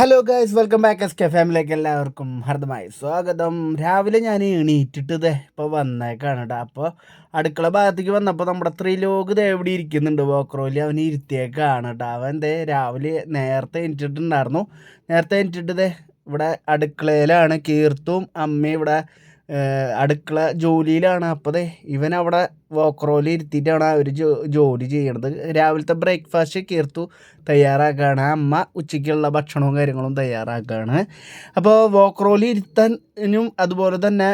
Hello guys welcome back S K ഫാമിലിക്ക് എല്ലാവർക്കും ഹർദമായി സ്വാഗതം. രാവിലെ ഞാൻ എണീറ്റിട്ടത് ഇപ്പോൾ വന്നേക്കാണ് കേട്ടോ അപ്പോൾ അടുക്കള ഭാഗത്തേക്ക് വന്നപ്പോൾ നമ്മുടെ ത്രിലോക് എവിടെ ഇരിക്കുന്നുണ്ട്? വോക്രോലി അവൻ ഇരുത്തിയേക്കാണ് കേട്ടോ അവൻ ദേ രാവിലെ നേരത്തെ എണീറ്റിട്ടുണ്ടായിരുന്നു. നേരത്തെ എണീറ്റിട്ടത് ഇവിടെ അടുക്കളയിലാണ് കീർത്തും അമ്മയും ഇവിടെ അടുക്കള ജോലിയിലാണ്. അപ്പോൾ ദേ ഇവൻ അവിടെ വോക്രോയിൽ ഇരുത്തിയിട്ടാണ് അവർ ജോലി ചെയ്യണത്. രാവിലത്തെ ബ്രേക്ക്ഫാസ്റ്റ് കീർത്തു തയ്യാറാക്കുകയാണ് അമ്മ ഉച്ചയ്ക്കുള്ള ഭക്ഷണവും കാര്യങ്ങളും തയ്യാറാക്കുകയാണ് അപ്പോൾ വോക്രോലി ഇരുത്താനും അതുപോലെ തന്നെ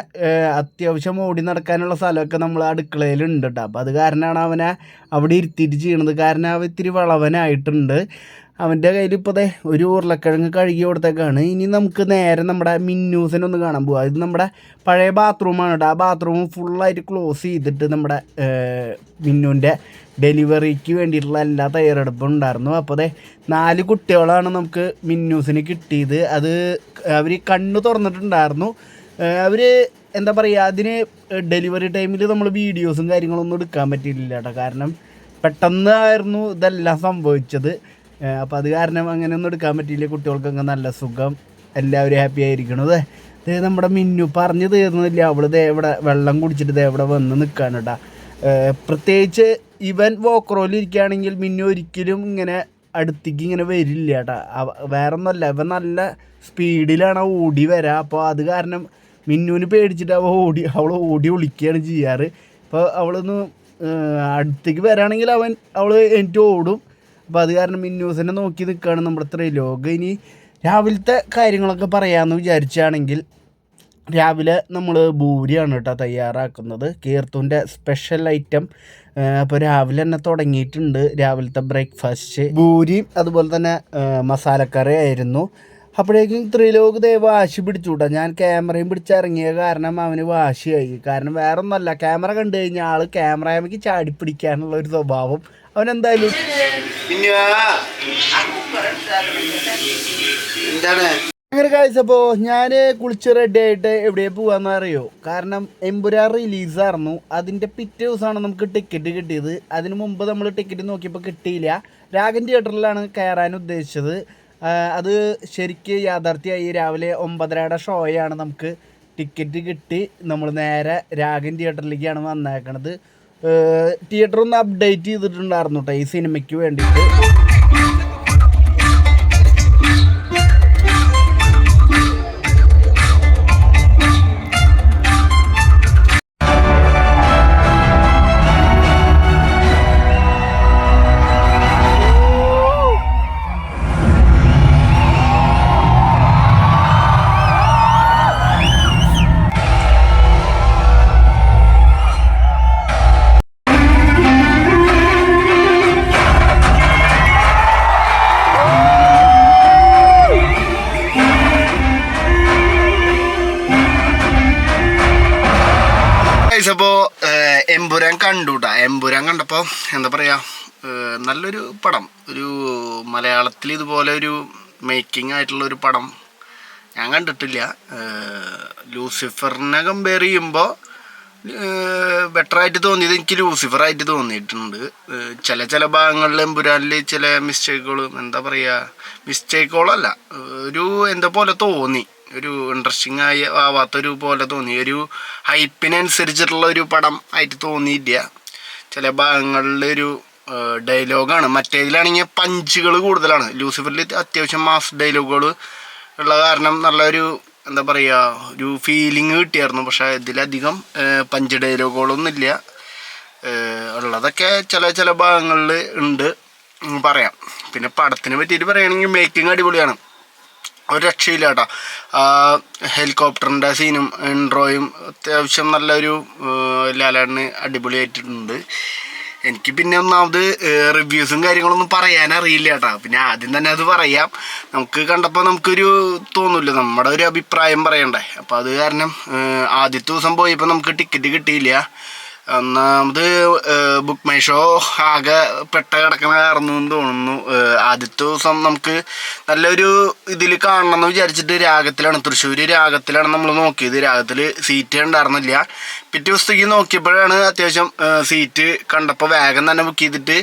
അത്യാവശ്യം ഓടി നടക്കാനുള്ള സ്ഥലമൊക്കെ നമ്മൾ അടുക്കളയിലുണ്ട് കേട്ടോ അപ്പോൾ അത് കാരണമാണ് അവനെ അവിടെ ഇരുത്തിയിട്ട് ചെയ്യണത്. കാരണം അവ ഇത്തിരി വളവനായിട്ടുണ്ട്. അവന്റെ കയ്യിൽ ഇപ്പോൾ ദേ ഒരു ഉരുളക്കിഴങ്ങ് കഴുകി കൊടുത്തേക്കാണ്. ഇനി നമുക്ക് നേരെ നമ്മുടെ മിന്നൂസിനെ ഒന്ന് കാണാൻ പോവാം. ഇത് നമ്മുടെ പഴയ ബാത്റൂമാണ് കേട്ടോ ആ ബാത്റൂം ഫുള്ളായിട്ട് ക്ലോസ് ചെയ്തിട്ട് നമ്മുടെ മിന്നുവിന്റെ ഡെലിവറിക്ക് വേണ്ടിയിട്ടുള്ള എല്ലാ തയ്യാറെടുപ്പും ഉണ്ടായിരുന്നു. അപ്പോൾ അതെ നാല് കുട്ടികളാണ് നമുക്ക് മിന്നൂസിന് കിട്ടിയത്. അത് അവർ കണ്ണ് തുറന്നിട്ടുണ്ടായിരുന്നു. അവർ എന്താ പറയുക അതിന് ഡെലിവറി ടൈമിൽ നമ്മൾ വീഡിയോസും കാര്യങ്ങളൊന്നും എടുക്കാൻ പറ്റിയില്ല കേട്ടോ കാരണം പെട്ടെന്നായിരുന്നു ഇതെല്ലാം സംഭവിച്ചത്. അപ്പോൾ അത് കാരണം അങ്ങനെ ഒന്നും എടുക്കാൻ പറ്റിയില്ല. കുട്ടികൾക്കൊക്കെ നല്ല സുഖം. എല്ലാവരും ഹാപ്പി ആയിരിക്കണത് ദേ നമ്മുടെ മിന്നു പറഞ്ഞു തീർന്നില്ല. അവൾ ദേ ഇവിടെ വെള്ളം കുടിച്ചിട്ട് ദേ ഇവിടെ വന്ന് നിൽക്കാണ് കേട്ടോ പ്രത്യേകിച്ച് ഇവൻ വോക്രോലിരിക്കുകയാണെങ്കിൽ മിന്നു ഒരിക്കലും ഇങ്ങനെ അടുത്തേക്ക് ഇങ്ങനെ വരില്ല കേട്ടോ വേറെ ഇവൻ നല്ല സ്പീഡിലാണ് ഓടി വരിക അപ്പോൾ അത് കാരണം മിന്നുവിന് പേടിച്ചിട്ട് അവൾ ഓടി അവൾ ഓടി ഒളിക്കുകയാണ് ചെയ്യാറ്. അപ്പോൾ അവളൊന്ന് അടുത്തേക്ക് വരാണെങ്കിൽ അവൻ അവൾ എനിക്ക് ഓടും. അപ്പോൾ അത് കാരണം മിന്നൂസിനെ നോക്കി നിൽക്കുകയാണ് നമ്മുടെ ത്രിലോക. ഇനി രാവിലത്തെ കാര്യങ്ങളൊക്കെ പറയാമെന്ന് വിചാരിച്ചാണെങ്കിൽ രാവിലെ നമ്മൾ ഭൂരിയാണ് കേട്ടോ തയ്യാറാക്കുന്നത്. കീർത്തുന്റെ സ്പെഷ്യൽ ഐറ്റം അപ്പോൾ രാവിലെ തന്നെ തുടങ്ങിയിട്ടുണ്ട് രാവിലത്തെ ബ്രേക്ക്ഫാസ്റ്റ് ഭൂരിയും അതുപോലെ തന്നെ മസാലക്കറി ആയിരുന്നു. അപ്പോഴേക്കും ത്രിലോക് ദേ വാശി പിടിച്ചു കേട്ടോ ഞാൻ ക്യാമറയും പിടിച്ചിറങ്ങിയ കാരണം അവന് വാശിയായി. കാരണം വേറെ ഒന്നല്ല ക്യാമറ കണ്ടു കഴിഞ്ഞാൽ ആൾ ക്യാമറയ്ക്ക് ചാടി പിടിക്കാനുള്ള ഒരു സ്വഭാവം അവൻ എന്തായാലും അങ്ങനെ കഴിച്ചപ്പോൾ ഞാൻ കുളിച്ച് റെഡി ആയിട്ട് എവിടെ പോവാന്ന് അറിയോ? കാരണം എമ്പുരാർ റിലീസായിരുന്നു അതിന്റെ പിറ്റേ ദിവസമാണ് നമുക്ക് ടിക്കറ്റ് കിട്ടിയത്. അതിന് മുമ്പ് നമ്മൾ ടിക്കറ്റ് നോക്കിയപ്പോൾ കിട്ടിയില്ല. രാഗൻ തിയേറ്ററിലാണ് കയറാൻ ഉദ്ദേശിച്ചത്. അത് ശരിക്ക് യാഥാർത്ഥ്യമായി രാവിലെ ഒമ്പതരയുടെ ഷോയാണ് നമുക്ക് ടിക്കറ്റ് കിട്ടി. നമ്മൾ നേരെ രാഗൻ തിയേറ്ററിലേക്കാണ് വന്നേക്കണത്. തിയേറ്റർ ഒന്ന് അപ്ഡേറ്റ് ചെയ്തിട്ടുണ്ടായിരുന്നു കേട്ടോ ഈ സിനിമയ്ക്ക് വേണ്ടിയിട്ട്. എന്താ പറയുക നല്ലൊരു പടം. ഒരു മലയാളത്തിൽ ഇതുപോലെ ഒരു മേക്കിംഗ് ആയിട്ടുള്ള ഒരു പടം ഞാൻ കണ്ടിട്ടില്ല. ലൂസിഫറിനെ കമ്പയർ ചെയ്യുമ്പോൾ ബെറ്റർ ആയിട്ട് തോന്നിയത് എനിക്ക് ലൂസിഫർ ആയിട്ട് തോന്നിയിട്ടുണ്ട്. ചില ചില ഭാഗങ്ങളിൽ എമ്പുരാനിൽ ചില മിസ്റ്റേക്കുകളും എന്താ പറയുക മിസ്റ്റേക്കുകളല്ല ഒരു എന്താ പോലെ തോന്നി. ഒരു ഇൻട്രസ്റ്റിംഗ് ആയി ആവാത്തൊരു പോലെ തോന്നി. ഒരു ഹൈപ്പിനനുസരിച്ചിട്ടുള്ള ഒരു പടം ആയിട്ട് തോന്നിയില്ല. ചില ഭാഗങ്ങളിലൊരു ഡയലോഗാണ് മറ്റേതിലാണെങ്കിൽ പഞ്ചുകൾ കൂടുതലാണ്. ലൂസിഫറിൽ അത്യാവശ്യം മാസ് ഡയലോഗുകൾ ഉള്ള കാരണം നല്ലൊരു എന്താ പറയുക ഒരു ഫീലിംഗ് കിട്ടിയായിരുന്നു. പക്ഷേ ഇതിലധികം പഞ്ച് ഡയലോഗുകളൊന്നും ഇല്ല ഉള്ളതൊക്കെ ചില ചില ഭാഗങ്ങളിൽ ഉണ്ട് പറയാം. പിന്നെ പടത്തിനെ പറ്റിയിട്ട് പറയുകയാണെങ്കിൽ മേക്കിംഗ് അടിപൊളിയാണ്. ഒരു രക്ഷയില്ല കേട്ടോ ആ ഹെലികോപ്റ്ററിന്റെ സീനും ഇൻട്രോയും അത്യാവശ്യം നല്ലൊരു ലാലാണ് ലാലേട്ടന് അടിപൊളിയായിട്ടുണ്ട്. എനിക്ക് പിന്നെ ഒന്നാമത് റിവ്യൂസും കാര്യങ്ങളൊന്നും പറയാൻ അറിയില്ല കേട്ടോ പിന്നെ ആദ്യം തന്നെ അത് പറയാം. നമുക്ക് കണ്ടപ്പോൾ നമുക്കൊരു തോന്നില്ല. നമ്മുടെ ഒരു അഭിപ്രായം പറയണ്ടേ. അപ്പോൾ അത് കാരണം ആദ്യത്തെ ദിവസം പോയപ്പോൾ നമുക്ക് ടിക്കറ്റ് കിട്ടിയില്ല. ഒന്നാമത് ബുക്ക് മൈ ഷോ ആകെ പെട്ട കിടക്കണമായിരുന്നു എന്ന് തോന്നുന്നു. ആദ്യത്തെ ദിവസം നമുക്ക് നല്ലൊരു ഇതിൽ കാണണം എന്ന് വിചാരിച്ചിട്ട് രാഗത്തിലാണ് തൃശ്ശൂർ രാഗത്തിലാണ് നമ്മൾ നോക്കിയത്. രാഗത്തിൽ സീറ്റ് ഉണ്ടായിരുന്നില്ല. പിറ്റേ ദിവസത്തേക്ക് നോക്കിയപ്പോഴാണ് അത്യാവശ്യം സീറ്റ് കണ്ടപ്പോൾ വേഗം തന്നെ ബുക്ക് ചെയ്തിട്ട്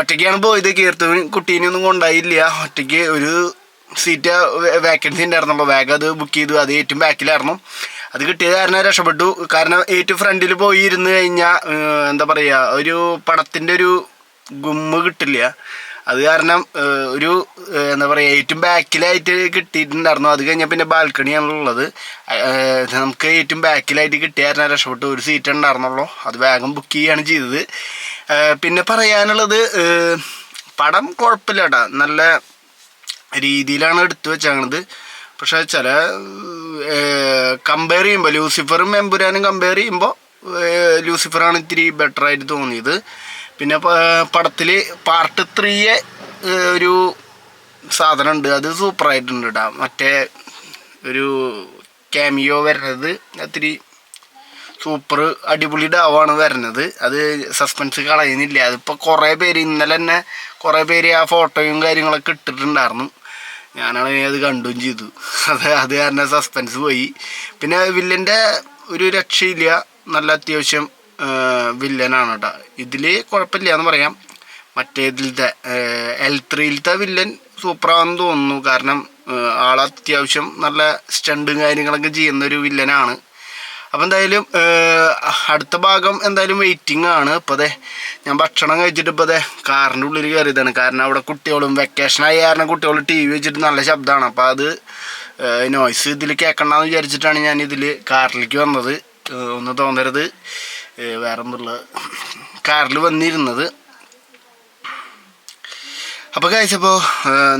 ഒറ്റയ്ക്കാണ് പോയത്. കീർത്തുവിന് കുട്ടീനെയൊന്നും കൊണ്ടായില്ല. ഒറ്റയ്ക്ക് ഒരു സീറ്റ് വേക്കൻസി ഉണ്ടായിരുന്നപ്പോൾ വേഗം അത് ബുക്ക് ചെയ്തു. അത് ഏറ്റവും ബാക്കിലായിരുന്നു അത് കിട്ടിയത് കാരണം രക്ഷപ്പെട്ടു. കാരണം ഏറ്റവും ഫ്രണ്ടിൽ പോയി ഇരുന്ന് കഴിഞ്ഞാൽ എന്താ പറയുക ഒരു പടത്തിന്റെ ഒരു ഗുമ്മ് കിട്ടില്ല. അത് കാരണം ഒരു എന്താ പറയുക ഏറ്റവും ബാക്കിലായിട്ട് കിട്ടിയിട്ടുണ്ടായിരുന്നു. അത് കഴിഞ്ഞാൽ പിന്നെ ബാൽക്കണിയാണുള്ളത് നമുക്ക് ഏറ്റവും ബാക്കിലായിട്ട് കിട്ടിയായിരുന്നു രക്ഷപ്പെട്ടു. ഒരു സീറ്റ് ഉണ്ടായിരുന്നുള്ളൂ. അത് വേഗം ബുക്ക് ചെയ്യുകയാണ് ചെയ്തത്. പിന്നെ പറയാനുള്ളത് പടം കുഴപ്പമില്ല കേട്ടോ നല്ല രീതിയിലാണ് എടുത്തു വെച്ചേക്കണത്. പക്ഷേ ചില കമ്പയർ ചെയ്യുമ്പോൾ ലൂസിഫറും എമ്പുരാനും കമ്പയർ ചെയ്യുമ്പോൾ ലൂസിഫറാണ് ഇത്തിരി ബെറ്റർ ആയിട്ട് തോന്നിയത്. പിന്നെ പടത്തിൽ പാർട്ട് ത്രീയെ ഒരു സാധനം ഉണ്ട് അത് സൂപ്പറായിട്ടുണ്ട് കേട്ടോ മറ്റേ ഒരു ക്യാമിയോ വരുന്നത് ഇത്തിരി സൂപ്പർ അടിപൊളി ഡാവാണ് വരുന്നത്. അത് സസ്പെൻസ് കളയുന്നില്ല. അതിപ്പോൾ കുറേ പേര് ഇന്നലെ തന്നെ കുറേ പേര് ആ ഫോട്ടോയും കാര്യങ്ങളൊക്കെ ഇട്ടിട്ടുണ്ടായിരുന്നു. ഞാനാണെങ്കിൽ അത് കണ്ടും ചെയ്തു. അത് അത് കാരണം സസ്പെൻസ് പോയി. പിന്നെ വില്ലന്റെ ഒരു രക്ഷയില്ല. നല്ല അത്യാവശ്യം വില്ലനാണ് കേട്ടോ ഇതിൽ കുഴപ്പമില്ല എന്ന് പറയാം മറ്റേതിലത്തെ എൽ ത്രീയിലത്തെ വില്ലൻ സൂപ്പറാണെന്ന് തോന്നുന്നു. കാരണം ആൾ അത്യാവശ്യം നല്ല സ്റ്റണ്ടും കാര്യങ്ങളൊക്കെ ചെയ്യുന്ന ഒരു വില്ലനാണ്. അപ്പം എന്തായാലും അടുത്ത ഭാഗം എന്തായാലും വെയിറ്റിംഗ് ആണ്. ഇപ്പോൾ അതെ ഞാൻ ഭക്ഷണം കഴിച്ചിട്ട് ഇപ്പോൾ അതെ കാറിന്റെ ഉള്ളിൽ കയറിയതാണ് കാരണം അവിടെ കുട്ടികളും വെക്കേഷൻ ആയി കാരണം കുട്ടികൾ ടി വി വെച്ചിട്ട് നല്ല ശബ്ദമാണ്. അപ്പോൾ അത് നോയ്സ് ഇതിൽ കേൾക്കണ്ടെന്ന് വിചാരിച്ചിട്ടാണ് ഞാൻ ഇതിൽ കാറിലേക്ക് വന്നത്. ഒന്ന് തോന്നരുത്. വേറെ ഒന്നുള്ള കാറിൽ വന്നിരുന്നത്. അപ്പോൾ കഴിച്ചപ്പോൾ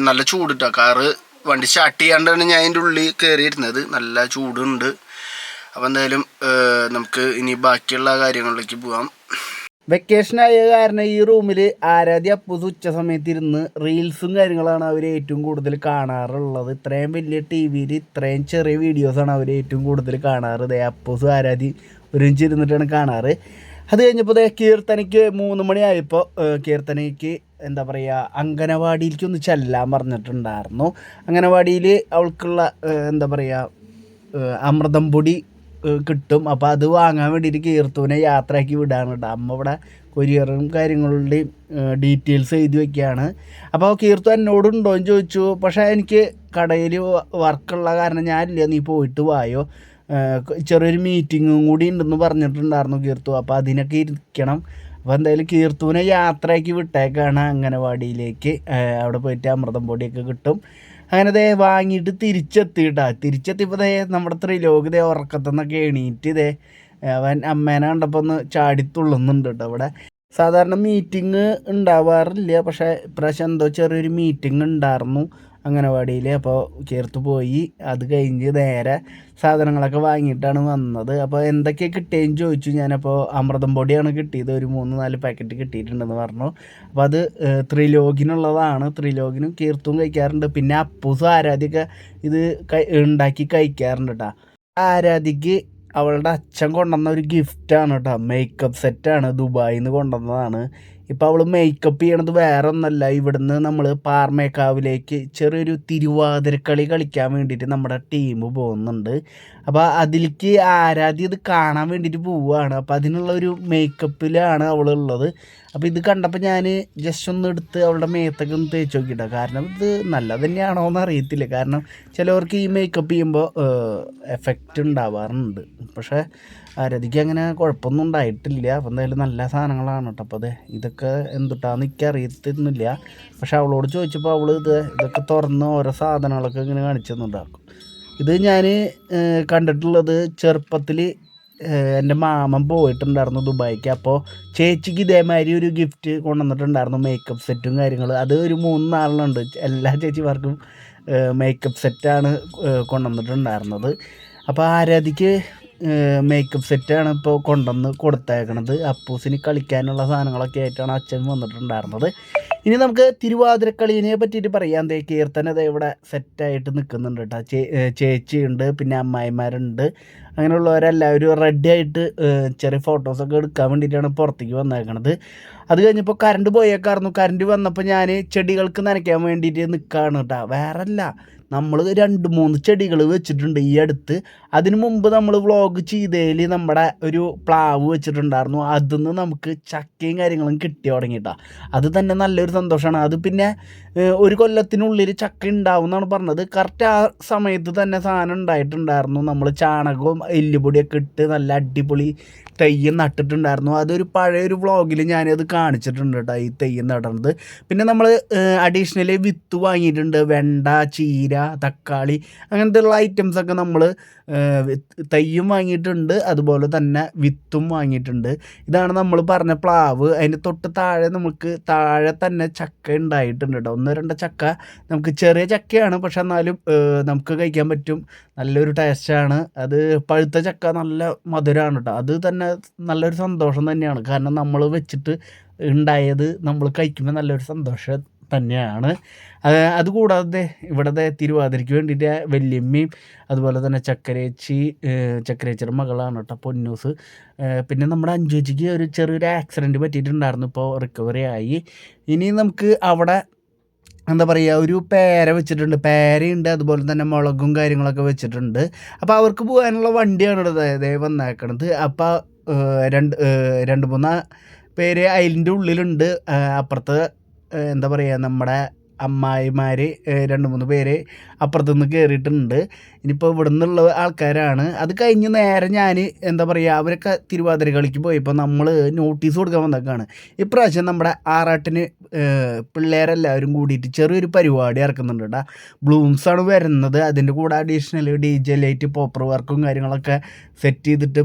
നല്ല ചൂടിട്ടോ കാറ് വണ്ടി സ്റ്റാർട്ട് ചെയ്യാണ്ടാണ് ഞാൻ അതിന്റെ ഉള്ളിൽ കയറിയിരുന്നത് നല്ല ചൂടുണ്ട്. അപ്പോൾ എന്തായാലും നമുക്ക് ഇനി ബാക്കിയുള്ള കാര്യങ്ങളിലേക്ക് പോവാം. വെക്കേഷൻ ആയ കാരണം ഈ റൂമിൽ ആരാധ്യ അപ്പൂസ് ഉച്ച സമയത്ത് ഇരുന്ന് റീൽസും കാര്യങ്ങളാണ് അവർ ഏറ്റവും കൂടുതൽ കാണാറുള്ളത്. ഇത്രയും വലിയ ടി വിയിൽ ഇത്രയും ചെറിയ വീഡിയോസാണ് അവർ ഏറ്റവും കൂടുതൽ കാണാറ്. ദേ അപ്പൂസും ആരാധ്യ ഒരുമിച്ച് ഇരുന്നിട്ടാണ് കാണാറ്. അത് കഴിഞ്ഞപ്പോൾ ദേ കീർത്തനയ്ക്ക് മൂന്ന് മണിയായപ്പോൾ കീർത്തനയ്ക്ക് എന്താ പറയുക അങ്കനവാടിയിലേക്ക് ഒന്ന് ചെല്ലാൻ പറഞ്ഞിട്ടുണ്ടായിരുന്നു. അങ്കനവാടിയിൽ അവൾക്കുള്ള എന്താ പറയുക അമൃതം പൊടി കിട്ടും. അപ്പോൾ അത് വാങ്ങാൻ വേണ്ടിയിട്ട് കീർത്തുവിനെ യാത്രയാക്കി വിടാണ് കേട്ടോ. അമ്മ ഇവിടെ കൊരിയറും കാര്യങ്ങളുടെയും ഡീറ്റെയിൽസ് എഴുതി വയ്ക്കുകയാണ് അപ്പോൾ കീർത്തു എന്നോടുണ്ടോ എന്ന് ചോദിച്ചു. പക്ഷേ എനിക്ക് കടയിൽ വർക്കുള്ള കാരണം ഞാനില്ല. നീ പോയിട്ട് വായോ. ചെറിയൊരു മീറ്റിങ്ങും കൂടി ഉണ്ടെന്ന് പറഞ്ഞിട്ടുണ്ടായിരുന്നു കീർത്തു. അപ്പോൾ അതിനൊക്കെ ഇരിക്കണം. അപ്പോൾ എന്തായാലും കീർത്തുവിനെ യാത്രയാക്കി വിട്ടേക്കാണ് അംഗനവാടിയിലേക്ക്. ഏഹ് അവിടെ പോയിട്ട് അമൃതം പൊടിയൊക്കെ കിട്ടും. അങ്ങനെ ദേ വാങ്ങിയിട്ട് തിരിച്ചെത്തിയിട്ടാ. തിരിച്ചെത്തിയപ്പോൾ ദേ നമ്മുടെ ത്രിലോക് ദേ ഉറക്കത്തുനിന്നൊക്കെ എണീറ്റ് ദേ അവൻ അമ്മേനെ കണ്ടപ്പോൾ ഒന്ന് ചാടിത്തുള്ളുന്നുണ്ട് കേട്ടോ അവിടെ. സാധാരണ മീറ്റിംഗ് ഉണ്ടാവാറില്ല. പക്ഷേ ഇപ്രാവശ്യം എന്തോ ചെറിയൊരു മീറ്റിംഗ് ഉണ്ടായിരുന്നു അംഗനവാടിയിൽ അപ്പോൾ ചേർത്ത് പോയി. അത് കഴിഞ്ഞ് നേരെ സാധനങ്ങളൊക്കെ വാങ്ങിയിട്ടാണ് വന്നത്. അപ്പോൾ എന്തൊക്കെയാണ് കിട്ടിയെന്ന് ചോദിച്ചു. ഞാനപ്പോൾ അമൃതം പൊടിയാണ് കിട്ടിയത്. ഒരു മൂന്ന് നാല് പാക്കറ്റ് കിട്ടിയിട്ടുണ്ടെന്ന് പറഞ്ഞു. അപ്പോൾ അത് ത്രിലോകിനുള്ളതാണ് ത്രിലോകിനും കീർത്തും കഴിക്കാറുണ്ട്. പിന്നെ അപ്പൂസും ആരാധ്യൊക്കെ ഇത് ഉണ്ടാക്കി കഴിക്കാറുണ്ട് കേട്ടോ ആരാധ്യക്ക് അവളുടെ അച്ഛൻ കൊണ്ടുവന്ന ഒരു ഗിഫ്റ്റാണ് കേട്ടോ മേക്കപ്പ് സെറ്റാണ് ദുബായിൽ നിന്ന് കൊണ്ടുവന്നതാണ്. ഇപ്പോൾ അവൾ മേക്കപ്പ് ചെയ്യണത് വേറെ ഒന്നല്ല ഇവിടുന്ന് നമ്മൾ പാർമേക്കാവിലേക്ക് ചെറിയൊരു തിരുവാതിരക്കളി കളിക്കാൻ വേണ്ടിയിട്ട് നമ്മുടെ ടീം പോകുന്നുണ്ട്. അപ്പോൾ അതിലേക്ക് ആരാധ്യ ഇത് കാണാൻ വേണ്ടിയിട്ട് പോവുകയാണ്. അപ്പോൾ അതിനുള്ള ഒരു മേക്കപ്പിലാണ് അവളുള്ളത് അപ്പോൾ ഇത് കണ്ടപ്പോൾ ഞാൻ ജസ്റ്റ് ഒന്ന് എടുത്ത് അവളുടെ മേത്തൊക്കെ ഒന്ന് തേച്ച് നോക്കിയിട്ടോ കാരണം ഇത് നല്ലത് തന്നെയാണോ എന്ന് അറിയത്തില്ല. കാരണം ചിലവർക്ക് ഈ മേക്കപ്പ് ചെയ്യുമ്പോൾ എഫക്റ്റ് ഉണ്ടാവാറുണ്ട്. പക്ഷേ ആരാധിക്ക് അങ്ങനെ കുഴപ്പമൊന്നും ഉണ്ടായിട്ടില്ല. അപ്പോൾ എന്തായാലും നല്ല സാധനങ്ങളാണ് കേട്ടോ. അപ്പോൾ അതെ ഇതൊക്കെ എന്തുട്ടാന്ന് എനിക്ക് അറിയത്തില്ല പക്ഷെ അവളോട് ചോദിച്ചപ്പോൾ അവൾ ഇത് ഇതൊക്കെ തുറന്ന് ഓരോ സാധനങ്ങളൊക്കെ ഇങ്ങനെ കാണിച്ചു ഇത് ഞാൻ കണ്ടിട്ടുള്ളത് ചെറുപ്പത്തിൽ എന്റെ മാമൻ പോയിട്ടുണ്ടായിരുന്നു ദുബായിക്ക്. അപ്പോൾ ചേച്ചിക്ക് ഇതേമാതിരി ഒരു ഗിഫ്റ്റ് കൊണ്ടുവന്നിട്ടുണ്ടായിരുന്നു മേക്കപ്പ് സെറ്റും കാര്യങ്ങളും. അത് ഒരു മൂന്ന് നാളിലുണ്ട് എല്ലാ ചേച്ചിമാർക്കും മേക്കപ്പ് സെറ്റാണ് കൊണ്ടുവന്നിട്ടുണ്ടായിരുന്നത്. അപ്പോൾ ആരാധിക്ക് മേക്കപ്പ് സെറ്റാണ് ഇപ്പോൾ കൊണ്ടുവന്ന് കൊടുത്തേക്കണത്? അപ്പൂസിന് കളിക്കാനുള്ള സാധനങ്ങളൊക്കെ ആയിട്ടാണ് അച്ഛൻ വന്നിട്ടുണ്ടായിരുന്നത്. ഇനി നമുക്ക് തിരുവാതിരക്കളീനെ പറ്റിയിട്ട് പറയാം. എന്തേ കീർത്തന ദേ ഇവിടെ സെറ്റായിട്ട് നിൽക്കുന്നുണ്ട് കേട്ടോ ചേ ചേച്ചിയുണ്ട് പിന്നെ അമ്മായിമാരുണ്ട്. അങ്ങനെയുള്ളവരെല്ലാവരും റെഡി ആയിട്ട് ചെറിയ ഫോട്ടോസൊക്കെ എടുക്കാൻ വേണ്ടിയിട്ടാണ് പുറത്തേക്ക് വന്നേക്കണത്. അത് കഴിഞ്ഞപ്പോൾ കറണ്ട് പോയേക്കായിരുന്നു കറണ്ട് വന്നപ്പോൾ ഞാൻ ചെടികൾക്ക് നനയ്ക്കാൻ വേണ്ടിയിട്ട് നിൽക്കുകയാണ് കേട്ടോ വേറെ അല്ല നമ്മൾ രണ്ട് മൂന്ന് ചെടികൾ വെച്ചിട്ടുണ്ട് ഈ അടുത്ത്. അതിന് മുമ്പ് നമ്മൾ വ്ളോഗ് ചെയ്തതിൽ നമ്മുടെ ഒരു പ്ലാവ് വെച്ചിട്ടുണ്ടായിരുന്നു അതിൽ നിന്ന് നമുക്ക് ചക്കയും കാര്യങ്ങളും കിട്ടി തുടങ്ങിയിട്ടാ അത് തന്നെ നല്ലൊരു സന്തോഷമാണ് അത് പിന്നെ ഒരു കൊല്ലത്തിനുള്ളിൽ ചക്ക ഉണ്ടാവും എന്നാണ് പറഞ്ഞത്. കറക്റ്റ് ആ സമയത്ത് തന്നെ സാധനം ഉണ്ടായിട്ടുണ്ടായിരുന്നു നമ്മൾ ചാണകവും എല്ലുപൊടിയൊക്കെ ഇട്ട് നല്ല അടിപൊളി തയ്യം നട്ടിട്ടുണ്ടായിരുന്നു അതൊരു പഴയൊരു വ്ളോഗിൽ ഞാനത് കാണിച്ചിട്ടുണ്ട് കേട്ടോ ഈ തെയ്യം നടന്നത് പിന്നെ നമ്മൾ അഡീഷണലി വിത്ത് വാങ്ങിയിട്ടുണ്ട്. വെണ്ട ചീര തക്കാളി അങ്ങനത്തെ ഉള്ള ഐറ്റംസൊക്കെ നമ്മൾ തയ്യും വാങ്ങിയിട്ടുണ്ട്. അതുപോലെ തന്നെ വിത്തും വാങ്ങിയിട്ടുണ്ട്. ഇതാണ് നമ്മൾ പറഞ്ഞ പ്ലാവ്. അതിന്റെ തൊട്ട് താഴെ നമുക്ക് താഴെ തന്നെ ചക്ക ഉണ്ടായിട്ടുണ്ട് കേട്ടോ. ഒന്നോ രണ്ടോ ചക്ക. നമുക്ക് ചെറിയ ചക്കയാണ്. പക്ഷെ എന്നാലും നമുക്ക് കഴിക്കാൻ പറ്റും. നല്ലൊരു ടേസ്റ്റാണ് അത് പഴുത്ത ചക്ക നല്ല മധുരമാണ് കേട്ടോ. അത് തന്നെ നല്ലൊരു സന്തോഷം തന്നെയാണ്. കാരണം നമ്മൾ വെച്ചിട്ട് ഉണ്ടായത് നമ്മൾ കഴിക്കുമ്പോൾ നല്ലൊരു സന്തോഷം തന്നെയാണ്. അത് അതുകൂടാതെ ഇവിടുത്തെ തിരുവാതിരയ്ക്ക് വേണ്ടിയിട്ട് വല്യമ്മയും അതുപോലെ തന്നെ ചക്കരേച്ചി ചക്കരേച്ചിയുടെ മകളാണ് കേട്ടോ പൊന്നൂസ്. പിന്നെ നമ്മുടെ അഞ്ചുചിക്ക് ഒരു ചെറിയൊരു ആക്സിഡന്റ് പറ്റിയിട്ടുണ്ടായിരുന്നു. ഇപ്പോൾ റിക്കവറി ആയി. ഇനി നമുക്ക് അവിടെ എന്താ പറയുക ഒരു പേര വെച്ചിട്ടുണ്ട്. പേരയുണ്ട് അതുപോലെ തന്നെ മുളകും കാര്യങ്ങളൊക്കെ വെച്ചിട്ടുണ്ട്. അപ്പോൾ അവർക്ക് പോകാനുള്ള വണ്ടിയാണ് ഇവിടെ വന്നേക്കണത്. അപ്പോൾ രണ്ട് രണ്ട് മൂന്ന് പേര് അതിന്റെ ഉള്ളിലുണ്ട്. അപ്പുറത്ത് എന്താ പറയുക നമ്മുടെ അമ്മായിമാർ രണ്ട് മൂന്ന് പേര് അപ്പുറത്തു നിന്ന് കയറിയിട്ടുണ്ട് ഇനിയിപ്പോൾ ഇവിടെ നിന്നുള്ള ആൾക്കാരാണ്. അത് കഴിഞ്ഞ് നേരെ ഞാൻ എന്താ പറയുക അവരൊക്കെ തിരുവാതിര കളിക്ക് പോയപ്പോൾ നമ്മൾ നോട്ടീസ് കൊടുക്കാൻ വന്നേക്കാണ്. ഇപ്രാവശ്യം നമ്മുടെ ആറാട്ടിന് പിള്ളേരെല്ലാവരും കൂടിയിട്ട് ചെറിയൊരു പരിപാടി ഇറക്കുന്നുണ്ട് കേട്ടോ. ബ്ലൂംസാണ് വരുന്നത്. അതിന്റെ കൂടെ additional D J light popper വർക്കും കാര്യങ്ങളൊക്കെ സെറ്റ് ചെയ്തിട്ട്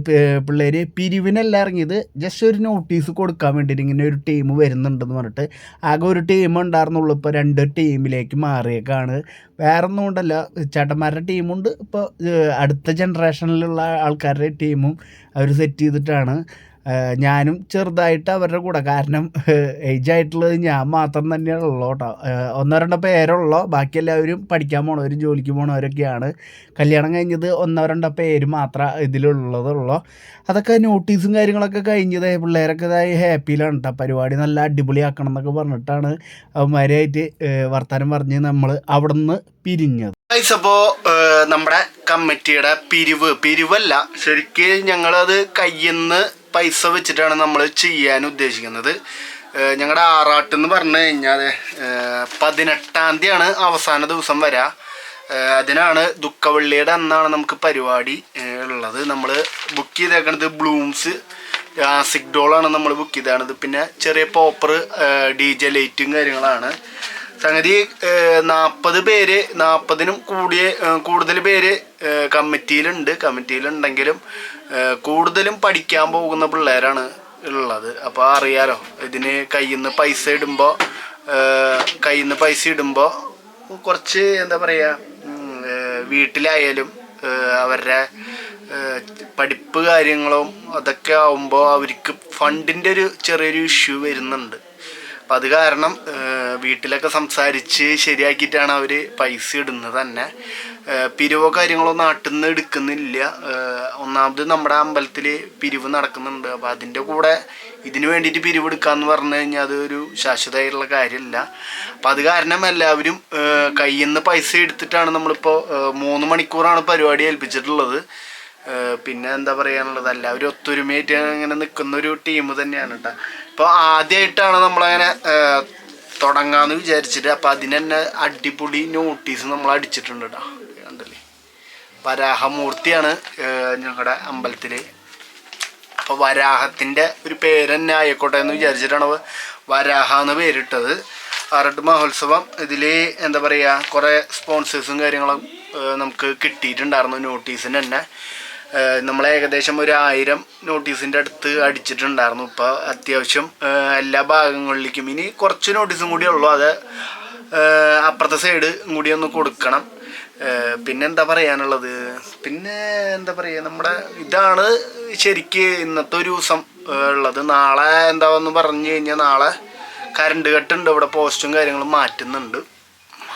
പിള്ളേർ പിരിവിനല്ല ഇറങ്ങിയത്. ജസ്റ്റ് ഒരു നോട്ടീസ് കൊടുക്കാൻ വേണ്ടിയിട്ട് ഇങ്ങനെ ഒരു ടീം വരുന്നുണ്ടെന്ന് പറഞ്ഞിട്ട് ആകെ ഒരു ടീം ഉണ്ടായിരുന്നുള്ളൂ. ഇപ്പോൾ രണ്ട് ടീമിലേക്ക് മാറിയേക്കാണ്. വേറെ ഒന്നും ചേട്ടന്മാരുടെ ടീമുണ്ട്. ഇപ്പോൾ അടുത്ത ജനറേഷനിലുള്ള ആൾക്കാരുടെ ടീമും അവർ സെറ്റ് ചെയ്തിട്ടാണ്. ഞാനും ചെറുതായിട്ട് അവരുടെ കൂടെ. കാരണം ഏജ് ആയിട്ടുള്ളത് ഞാൻ മാത്രം തന്നെയാണ് ഉള്ളൂ കേട്ടോ. ഒന്നോ രണ്ടോ പേരുള്ളൂ. ബാക്കി എല്ലാവരും പഠിക്കാൻ പോണവരും ജോലിക്ക് പോണവരൊക്കെയാണ് കല്യാണം കഴിഞ്ഞത് ഒന്നോ രണ്ടോ പേര് മാത്രമേ ഇതിലുള്ളതുള്ളൂ. അതൊക്കെ നോട്ടീസും കാര്യങ്ങളൊക്കെ കഴിഞ്ഞത്. പിള്ളേരൊക്കെ ഇതായി ഹാപ്പിയിലാണ് കേട്ടോ. പരിപാടി നല്ല അടിപൊളിയാക്കണം എന്നൊക്കെ പറഞ്ഞിട്ടാണ് അവന്മാരായിട്ട് വർത്തമാനം പറഞ്ഞ് നമ്മൾ അവിടെ നിന്ന് പിരിഞ്ഞത് ഗൈസ് അപ്പോൾ നമ്മുടെ കമ്മിറ്റിയുടെ പിരിവ്. പിരിവല്ല. ശരിക്കും ഞങ്ങളത് കയ്യിൽ നിന്ന് പൈസ വെച്ചിട്ടാണ് നമ്മൾ ചെയ്യാൻ ഉദ്ദേശിക്കുന്നത്. ഞങ്ങളുടെ ആറാട്ട് എന്ന് പറഞ്ഞു കഴിഞ്ഞാൽ പതിനെട്ടാം തീയതിയാണ് അവസാന ദിവസം വരാ. അതിനാണ് ദുഃഖവള്ളിയുടെ അന്നാണ് നമുക്ക് പരിപാടി ഉള്ളത്. നമ്മൾ ബുക്ക് ചെയ്തേക്കണത് ബ്ലൂംസ് ആസിക് ഡോളാണ് നമ്മൾ ബുക്ക് ചെയ്തത് പിന്നെ ചെറിയ പോപ്പർ ഡി ജെ ലൈറ്റും കാര്യങ്ങളാണ്. സംഗതി നാൽപ്പത് പേര് നാൽപ്പതിനും കൂടിയ കൂടുതൽ പേര് കമ്മിറ്റിയിലുണ്ട്. കമ്മിറ്റിയിലുണ്ടെങ്കിലും കൂടുതലും പഠിക്കാൻ പോകുന്ന പിള്ളേരാണ് ഉള്ളത്. അപ്പോൾ അറിയാലോ ഇതിന് കയ്യിൽ നിന്ന് പൈസ ഇടുമ്പോൾ കയ്യിൽ നിന്ന് പൈസ ഇടുമ്പോൾ കുറച്ച് എന്താ പറയുക വീട്ടിലായാലും അവരുടെ പഠിപ്പ് കാര്യങ്ങളും അതൊക്കെ ആവുമ്പോൾ അവർക്ക് ഫണ്ടിന്റെ ഒരു ചെറിയൊരു ഇഷ്യൂ വരുന്നുണ്ട്. അപ്പം അത് കാരണം വീട്ടിലൊക്കെ സംസാരിച്ച് ശരിയാക്കിയിട്ടാണ് അവർ പൈസ ഇടുന്നത് തന്നെ. പിരിവോ കാര്യങ്ങളോ നാട്ടിൽ നിന്ന് എടുക്കുന്നില്ല ഒന്നാമത് നമ്മുടെ അമ്പലത്തിൽ പിരിവ് നടക്കുന്നുണ്ട്. അപ്പോൾ അതിന്റെ കൂടെ ഇതിനു വേണ്ടിയിട്ട് പിരിവ് എടുക്കാന്ന് പറഞ്ഞു കഴിഞ്ഞാൽ അതൊരു ശാശ്വതമായിട്ടുള്ള കാര്യമില്ല അപ്പം അത് കാരണം എല്ലാവരും കയ്യിൽ നിന്ന് പൈസ എടുത്തിട്ടാണ് നമ്മളിപ്പോൾ മൂന്ന് മണിക്കൂറാണ് പരിപാടി ഏൽപ്പിച്ചിട്ടുള്ളത്. പിന്നെ എന്താ പറയാനുള്ളത്? എല്ലാവരും ഒത്തൊരുമയായിട്ട് അങ്ങനെ നിൽക്കുന്ന ഒരു ടീം തന്നെയാണ് കേട്ടോ ഇപ്പോൾ ആദ്യമായിട്ടാണ് നമ്മളങ്ങനെ തുടങ്ങാന്ന് വിചാരിച്ചിട്ട് അപ്പം അതിന് തന്നെ അടിപൊളി നോട്ടീസ് നമ്മൾ അടിച്ചിട്ടുണ്ട് കേട്ടോ കണ്ടല്ലേ? വരാഹമൂർത്തിയാണ് ഞങ്ങളുടെ അമ്പലത്തിൽ അപ്പോൾ വരാഹത്തിന്റെ ഒരു പേര് തന്നെ ആയിക്കോട്ടെ എന്ന് വിചാരിച്ചിട്ടാണ് വരാഹ എന്ന് പേരിട്ടത്. ആറട്ട് മഹോത്സവം ഇതിൽ എന്താ പറയുക കുറേ സ്പോൺസേഴ്സും കാര്യങ്ങളും നമുക്ക് കിട്ടിയിട്ടുണ്ടായിരുന്നു നോട്ടീസിന് തന്നെ നമ്മൾ ഏകദേശം ഒരു ആയിരം നോട്ടീസിന്റെ അടുത്ത് അടിച്ചിട്ടുണ്ടായിരുന്നു. ഇപ്പോൾ അത്യാവശ്യം എല്ലാ ഭാഗങ്ങളിലേക്കും. ഇനി കുറച്ച് നോട്ടീസും കൂടി ഉള്ളൂ. അത് അപ്പുറത്തെ സൈഡ് കൂടി ഒന്ന് കൊടുക്കണം. പിന്നെ എന്താ പറയാനുള്ളത്? പിന്നെ എന്താ പറയുക നമ്മുടെ ഇതാണ് ശരിക്ക് ഇന്നത്തെ ഒരു ദിവസം ഉള്ളത്. നാളെ എന്താന്ന് പറഞ്ഞു കഴിഞ്ഞാൽ നാളെ കറണ്ട് കട്ടുണ്ട് ഇവിടെ പോസ്റ്റും കാര്യങ്ങളും മാറ്റുന്നുണ്ട്.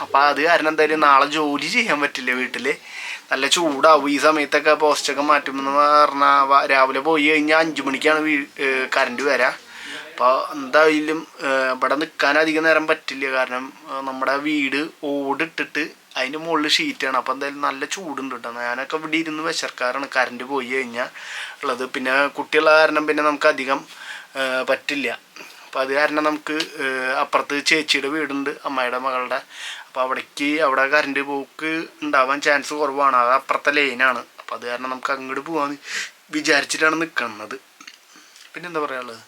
അപ്പോൾ അത് കാരണം എന്തായാലും നാളെ ജോലി ചെയ്യാൻ പറ്റില്ല വീട്ടിൽ നല്ല ചൂടാവും. ഈ സമയത്തൊക്കെ പോസ്റ്റൊക്കെ മാറ്റുമെന്ന് പറഞ്ഞാൽ രാവിലെ പോയി കഴിഞ്ഞാൽ അഞ്ച് മണിക്കാണ് വീ കറണ്ട് വരാം. അപ്പോൾ എന്തായാലും ഇവിടെ നിൽക്കാൻ അധികം നേരം പറ്റില്ല. കാരണം നമ്മുടെ വീട് ഓടിട്ടിട്ട് അതിന്റെ മുകളിൽ ഷീറ്റാണ് അപ്പോൾ എന്തായാലും നല്ല ചൂടുണ്ട് കേട്ടോ. ഞാനൊക്കെ ഇവിടെ ഇരുന്ന് വിശർക്കാറാണ് കറണ്ട് പോയി കഴിഞ്ഞാൽ ഉള്ളത്. പിന്നെ കുട്ടികളുടെ കാരണം പിന്നെ നമുക്ക് അധികം പറ്റില്ല. അപ്പോൾ അത് കാരണം നമുക്ക് അപ്പുറത്ത് ചേച്ചിയുടെ വീടുണ്ട് അമ്മയുടെ മകളുടെ. അപ്പോൾ അവിടേക്ക് അവിടെ കറണ്ട് പോക്ക് ഉണ്ടാവാൻ ചാൻസ് കുറവാണ്. അത് അപ്പുറത്തെ ലൈനാണ് അപ്പോൾ അത് കാരണം നമുക്ക് അങ്ങോട്ട് പോവാന്ന് വിചാരിച്ചിട്ടാണ് നിൽക്കുന്നത് പിന്നെ എന്താ പറയാനുള്ളത്?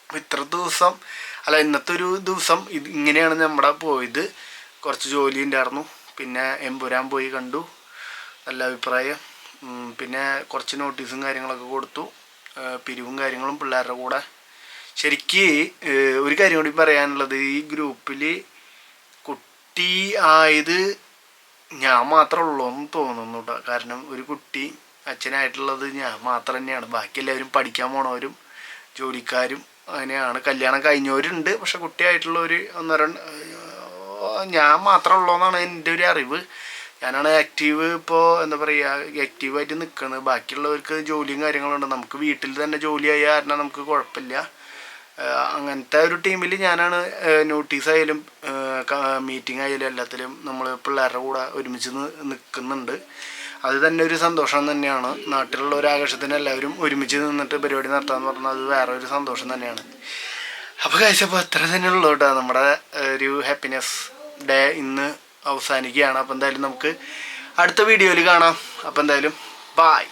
അപ്പോൾ ഇത്ര ദിവസം അല്ല ഇന്നത്തെ ഒരു ദിവസം ഇത് ഇങ്ങനെയാണ് നമ്മുടെ പോയത്. കുറച്ച് ജോലി ഉണ്ടായിരുന്നു. പിന്നെ എമ്പുരാൻ പോയി കണ്ടു. നല്ല അഭിപ്രായം. പിന്നെ കുറച്ച് നോട്ടീസും കാര്യങ്ങളൊക്കെ കൊടുത്തു. പിരിവും കാര്യങ്ങളും പിള്ളേരുടെ കൂടെ. ശരിക്ക് ഒരു കാര്യം കൂടി പറയാനുള്ളത്. ഈ ഗ്രൂപ്പിൽ കുട്ടി ആയത് ഞാൻ മാത്രമേ ഉള്ളൂ എന്ന് തോന്നുന്നു കേട്ടോ കാരണം ഒരു കുട്ടി അച്ഛനായിട്ടുള്ളത് ഞാൻ മാത്രം തന്നെയാണ്. ബാക്കി എല്ലാവരും പഠിക്കാൻ പോണവരും ജോലിക്കാരും അങ്ങനെയാണ്. കല്യാണം കഴിഞ്ഞവരുണ്ട്. പക്ഷെ കുട്ടിയായിട്ടുള്ളവർ ഒന്ന് രണ്ട് ഞാൻ മാത്രമേ ഉള്ളൂ എന്നാണ് എന്റെ ഒരു അറിവ്. ഞാനാണ് ആക്റ്റീവ് ഇപ്പോൾ എന്താ പറയുക ആക്റ്റീവായിട്ട് നിൽക്കുന്നത് ബാക്കിയുള്ളവർക്ക് ജോലിയും കാര്യങ്ങളും ഉണ്ട് നമുക്ക് വീട്ടിൽ തന്നെ ജോലിയായ കാരണം നമുക്ക് കുഴപ്പമില്ല. അങ്ങനത്തെ ഒരു ടീമിൽ ഞാനാണ് നോട്ടീസ് ആയാലും മീറ്റിംഗ് ആയാലും എല്ലാത്തിലും നമ്മൾ പിള്ളേരുടെ കൂടെ ഒരുമിച്ച് നിൽക്കുന്നുണ്ട് അത് തന്നെ ഒരു സന്തോഷം തന്നെയാണ്. നാട്ടിലുള്ള ഒരു ആഘോഷത്തിന് എല്ലാവരും ഒരുമിച്ച് നിന്നിട്ട് പരിപാടി നടത്താമെന്ന് പറഞ്ഞാൽ അത് വേറെ ഒരു സന്തോഷം തന്നെയാണ്. അപ്പോൾ കഴിച്ചപ്പോൾ അത്ര തന്നെ ഉള്ളൂ കേട്ടോ. നമ്മുടെ ഒരു ഹാപ്പിനെസ് ഡേ ഇന്ന് അവസാനിക്കുകയാണ്. അപ്പോൾ എന്തായാലും നമുക്ക് അടുത്ത വീഡിയോയിൽ കാണാം. അപ്പോൾ എന്തായാലും ബായ്